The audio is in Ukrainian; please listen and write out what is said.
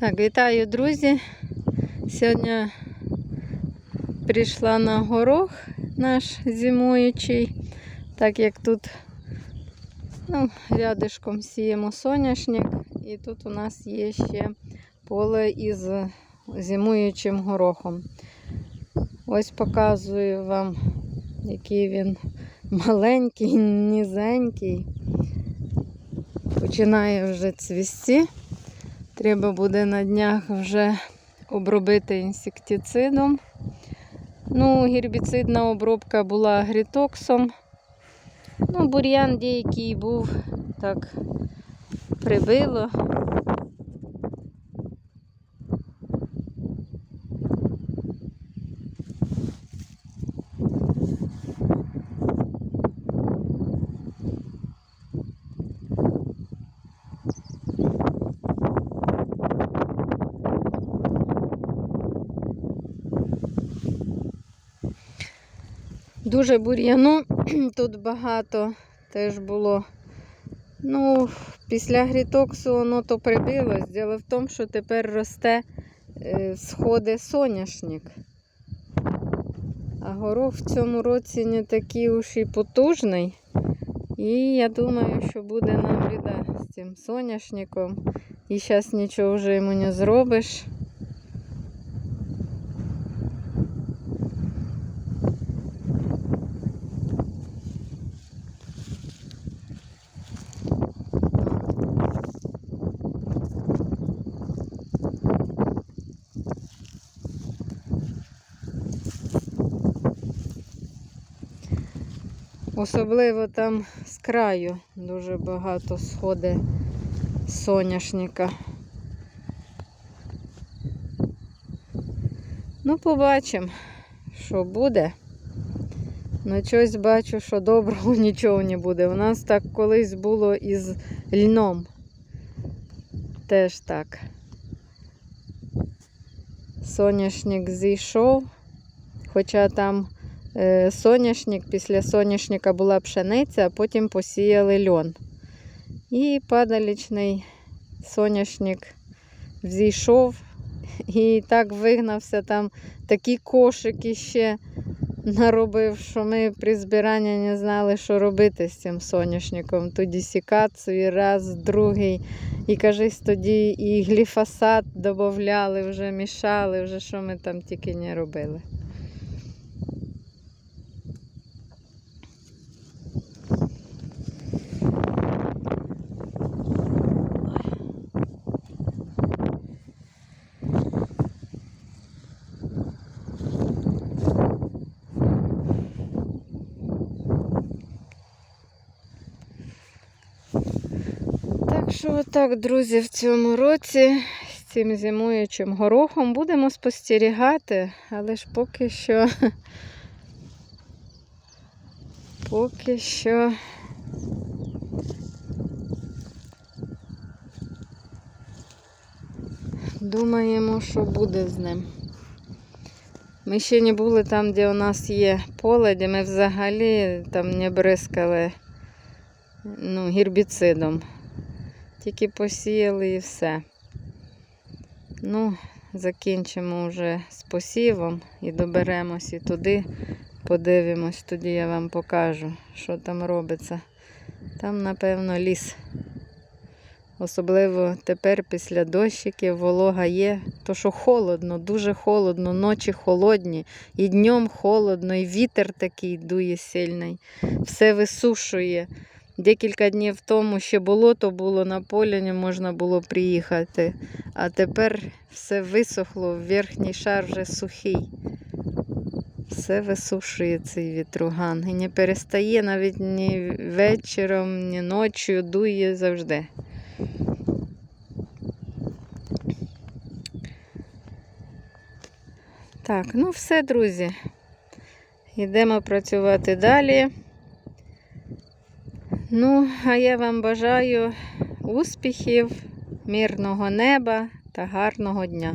Так, вітаю, друзі. Сьогодні прийшла на горох наш зимуючий, так як тут ну, рядишком сіємо соняшник, і тут у нас є ще поле із зимуючим горохом. Ось показую вам, який він маленький, низенький. Починає вже цвісти. Треба буде на днях вже обробити інсектицидом. Ну, гербіцидна обробка була грітоксом. Ну, бур'ян деякий був, так прибило. Дуже бур'яну тут багато теж було. Ну, після грітоксу воно то прибилось. Діло в тому, що тепер росте е, сходи соняшник. А горох в цьому році не такий уж і потужний. І я думаю, що буде нам біда з цим соняшником. І зараз нічого вже йому не зробиш. Особливо там з краю дуже багато сходи соняшника. Ну, побачимо, що буде. Ну, щось бачу, що доброго нічого не буде. У нас так колись було із льном. Теж так. Соняшник зійшов, хоча там соняшник, після соняшника була пшениця, а потім посіяли льон. І падалічний соняшник взійшов і так вигнався там такі кошики ще наробив, що ми при збиранні не знали, що робити з цим соняшником. Тоді сікацію раз, другий. І кажись, тоді і гліфосат додавали, вже мішали, вже що ми там тільки не робили. Що отак, друзі, в цьому році з цим зимуючим горохом будемо спостерігати, але ж поки що. Поки що. Думаємо, що буде з ним. Ми ще не були там, де у нас є поле, де ми взагалі там не бризкали ну, гербіцидом. Тільки посіяли і все. Ну, закінчимо вже з посівом і доберемось і туди, подивимось, тоді я вам покажу, що там робиться. Там, напевно, ліс. Особливо тепер після дощиків волога є, то що холодно, дуже холодно, ночі холодні, і днем холодно, і вітер такий дує сильний, все висушує. Декілька днів тому ще болото було на полі, не можна було приїхати. А тепер все висохло, верхній шар вже сухий. Все висушує цей вітруган. І не перестає навіть ні вечором, ні ночі, дує завжди. Так, ну все, друзі. Йдемо працювати далі. Ну, а я вам бажаю успіхів, мирного неба та гарного дня.